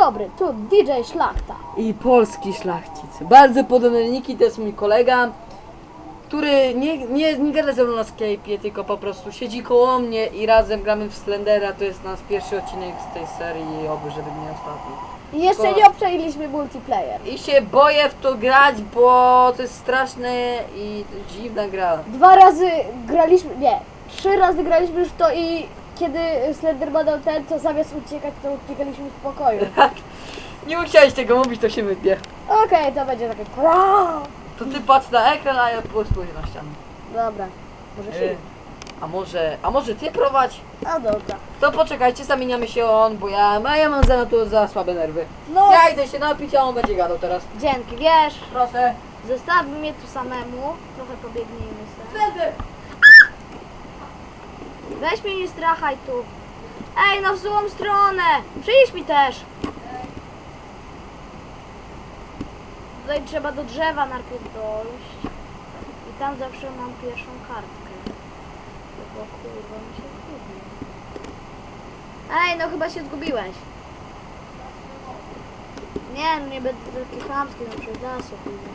dobry, tu DJ Szlachta. i polski szlachcic. Bardzo podobny Niki, to jest mój kolega, który nie, nie, nie gada ze mną na Skype'ie, tylko po prostu siedzi koło mnie i razem gramy w Slendera. To jest nasz pierwszy odcinek z tej serii, oby żeby nie ostatni. I jeszcze Ko- nie obczajiliśmy multiplayer. I się boję w to grać, bo to jest straszne i dziwna gra. Dwa razy graliśmy, nie, trzy razy graliśmy już w to i kiedy Slenderman dał ten, to zamiast uciekać, to uciekaliśmy w pokoju. Nie musiałeś tego mówić, to się wytnie. Okej, to będzie takie kra. To ty patrz na ekran, a ja po prostu spojrzę na ścianę. Dobra, może E, się. A może, a może ty prowadź? A dobra. To poczekajcie, zamieniamy się on, bo ja, a ja mam za na to za słabe nerwy. No, Ja idę się napić, a on będzie gadał teraz. dzięki, wiesz, Proszę. zostawmy mnie tu samemu, trochę pobiegnijmy sobie. Wtedy. Weź mnie nie strachaj tu. Ej, no w złą stronę! Przyjdź mi też! Tutaj trzeba do drzewa najpierw dojść. I tam zawsze mam pierwszą kartkę. Bo kurwa mi się zgubił. Ej, no chyba się zgubiłeś. Nie, no nie będę taki chamski, no przez las opójdę.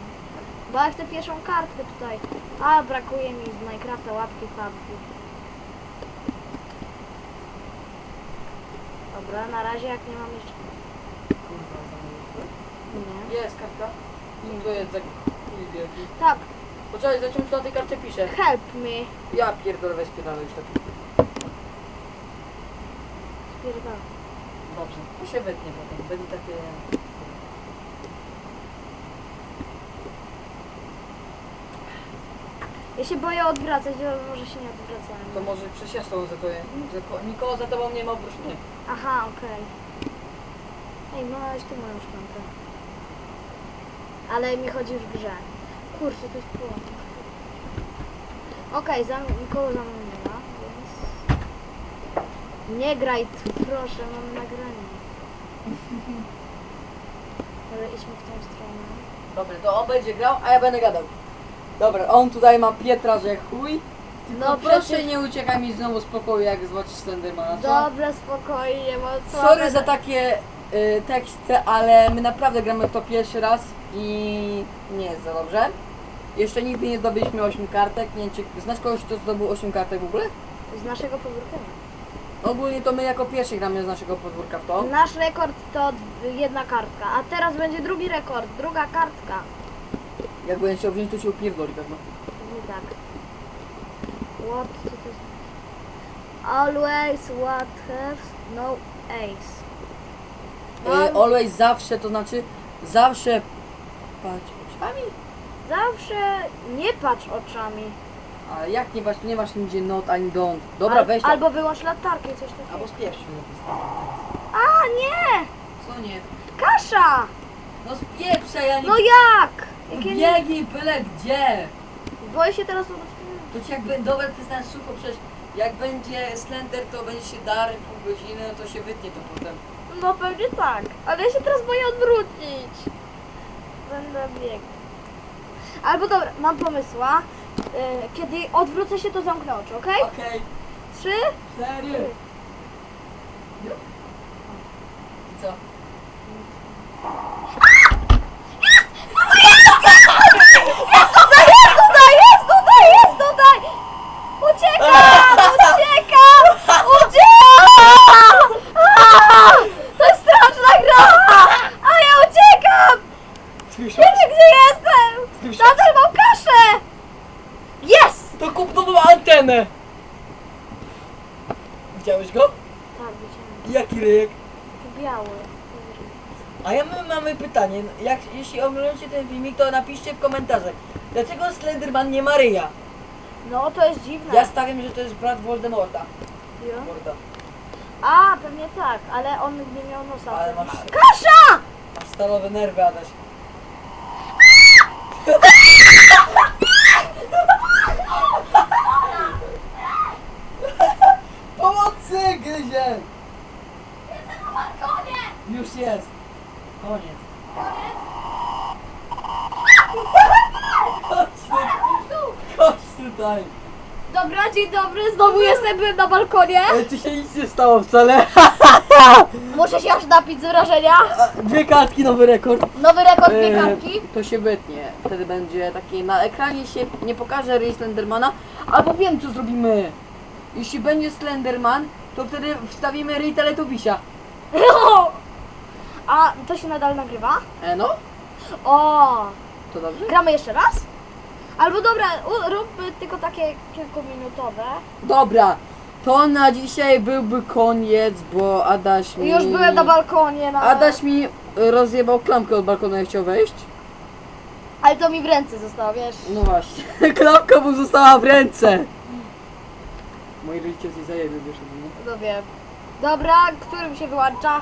Bo ja chcę pierwszą kartkę tutaj. A, brakuje mi z Minecrafta łapki fabki. Dobra, na razie jak nie mam jeszcze... Kurwa, zamówiłem. Nie. Jest kartka. Co to jest za wielki? Tak, Poczekaj, zobaczymy co na tej karcie pisze. help me. Ja pierdolę, weź spierdolę już lepiej. Spierdolę. Dobrze, to się wytnie potem, będzie takie... Ja się boję odwracać, ale może się nie odwracałem. To może przecież ja z tobą za to za- Nikogo za tobą nie ma oprócz mnie. Aha, okej. Ej, no weź tu moją szklankę. Ale mi chodzi już w grze. Kurczę, to jest płot. Okej, za nikogo za mną nie ma, więc... Nie graj tu, proszę, mam nagranie. Ale idźmy w tą stronę. Dobra, to on będzie grał, a ja będę gadał. Dobra, on tutaj ma Pietra, że chuj. No No proszę przecież- nie uciekaj mi znowu z pokoju, jak zobaczysz Slendermana, co? Dobra, spokojnie, bo co? Sorry za takie y, teksty, ale my naprawdę gramy w to pierwszy raz i nie jest za dobrze. Jeszcze nigdy nie zdobyliśmy 8 kartek, nie wiem czy znasz kogoś, kto zdobył 8 kartek w ogóle? Z naszego podwórka nie. Ogólnie to my jako pierwsi gramy z naszego podwórka w to. Nasz rekord to d- jedna kartka, a teraz będzie drugi rekord, druga kartka. Jak będziesz chciał wziąć, to cię upierdoli pewno. Nie tak. What? Co to jest? Always what has no ace. Y, always zawsze, to znaczy zawsze patrz oczami. Zawsze nie patrz oczami. Ale jak nie masz, nie masz nigdzie not ani don't. Dobra, Al- weź. Albo wyłącz latarkę, coś takiego. Albo spieprz mnie. A, nie! Co nie? Kasza! No spieprzaj, ja nie... No jak? Biegnij byle gdzie! Boję się teraz. To ci jakby, dobra, ty znasz sucho, przecież jak będzie Slender, to będzie się dar pół godziny, no to się wytnie to potem. No pewnie tak, ale ja się teraz boję odwrócić. Będę biegł. Albo dobra, mam pomysła. Y, Kiedy odwrócę się, to zamknę oczy, okej? Okej, Trzy? serio. I co? Jest tutaj, jest tutaj, jest tutaj! Uciekam, uciekam, uciekam! Aaa! To jest straszna gra! A ja uciekam! Wiecie gdzie jestem? Nadal mam kaszę! Jest! To kup nową antenę! Widziałeś go? Tak, widziałem. Jaki ryjek? Biały. A ja my mamy pytanie, jak, jeśli oglądacie ten filmik, to napiszcie w komentarzach, dlaczego Slenderman nie ma ryja? No to jest dziwne. Ja stawiam, że to jest brat Voldemorta. Jo. Morda. A, pewnie tak, ale on nie miał nosa. Ale masz, Kasza! masz stalowe nerwy, Adaś. Pomocy, gryzie! Już jest. Koniec. Chodź tu. Chodź tutaj. Do Dobra, dzień dobry, znowu jestem byłem na balkonie. Ale tu się nic nie stało wcale. Muszę się aż napić z wrażenia. Dwie kartki, nowy rekord. Nowy rekord dwie E, kartki. To się wytnie. Wtedy będzie taki na ekranie się nie pokaże rys Slendermana. Albo wiem co zrobimy. Jeśli będzie Slenderman, to wtedy wstawimy ryj Teletubisia. A to się nadal nagrywa? E no, O, to dobrze? gramy jeszcze raz? Albo dobra, u- róbmy tylko takie kilkuminutowe. Dobra, to na dzisiaj byłby koniec, bo Adaś mi... Już byłem na balkonie, no. Adaś mi rozjebał klamkę od balkonu, jak chciał wejść. Ale to mi w ręce zostało, wiesz. No właśnie, klamka mu została w ręce. Moi rodzice się zajebie, wiesz, nie? No wiem. Dobra, którym się wyłącza?